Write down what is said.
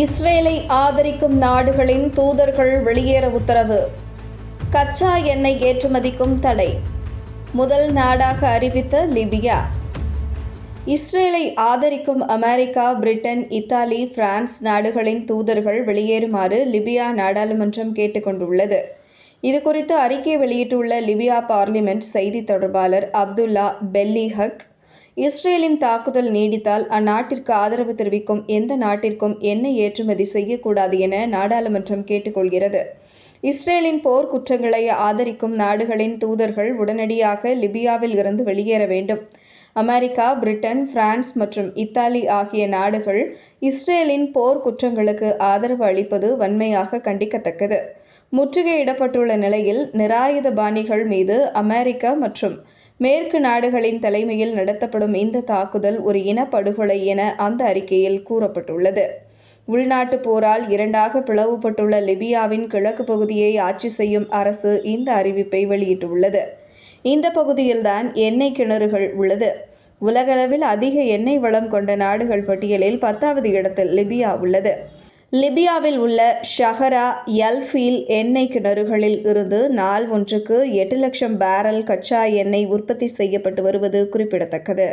இஸ்ரேலை ஆதரிக்கும் நாடுகளின் தூதர்கள் வெளியேற உத்தரவு. கச்சா எண்ணெய் ஏற்றுமதிக்கும் தடை. முதல் நாடாக அறிவித்த லிபியா. இஸ்ரேலை ஆதரிக்கும் அமெரிக்கா பிரிட்டன் இத்தாலி பிரான்ஸ் நாடுகளின் தூதர்கள் வெளியேறுமாறு லிபியா நாடாளுமன்றம் கேட்டுக்கொண்டுள்ளது. இது குறித்து அறிக்கை வெளியிட்டுள்ள லிபியா பார்லிமெண்ட் செய்தி தொடர்பாளர் அப்துல்லா பெல்லி ஹக் இஸ்ரேலின் தாக்குதல் நீடித்தால் அந்நாட்டிற்கு ஆதரவு தெரிவிக்கும் எந்த நாட்டிற்கும் எண்ணெய் ஏற்றுமதி செய்யக்கூடாது என நாடாளுமன்றம் கேட்டுக்கொள்கிறது. இஸ்ரேலின் போர் குற்றங்களை ஆதரிக்கும் நாடுகளின் தூதர்கள் உடனடியாக லிபியாவில் இருந்து வெளியேற வேண்டும். அமெரிக்கா பிரிட்டன் பிரான்ஸ் மற்றும் இத்தாலி ஆகிய நாடுகள் இஸ்ரேலின் போர் குற்றங்களுக்கு ஆதரவு அளிப்பது வன்மையாக கண்டிக்கத்தக்கது. முற்றுகையிடப்பட்டுள்ள நிலையில் நிராயுத பாணிகள் மீது அமெரிக்கா மற்றும் மேற்கு நாடுகளின் தலைமையில் நடத்தப்படும் இந்த தாக்குதல் ஒரு இனப்படுகொலை என அந்த அறிக்கையில் கூறப்பட்டுள்ளது. உள்நாட்டு போரால் இரண்டாக பிளவுபட்டுள்ள லிபியாவின் கிழக்கு பகுதியை ஆட்சி செய்யும் அரசு இந்த அறிவிப்பை வெளியிட்டுள்ளது. இந்த பகுதியில்தான் எண்ணெய் கிணறுகள் உள்ளது. உலகளவில் அதிக எண்ணெய் வளம் கொண்ட நாடுகள் பட்டியலில் பத்தாவது இடத்தில் லிபியா உள்ளது. லிபியாவில் உள்ள ஷஹரா எல்ஃபீல் எண்ணெய் கிணறுகளில் இருந்து நாள் ஒன்றுக்கு எட்டு லட்சம் பேரல் கச்சா எண்ணெய் உற்பத்தி செய்யப்பட்டு வருவது குறிப்பிடத்தக்கது.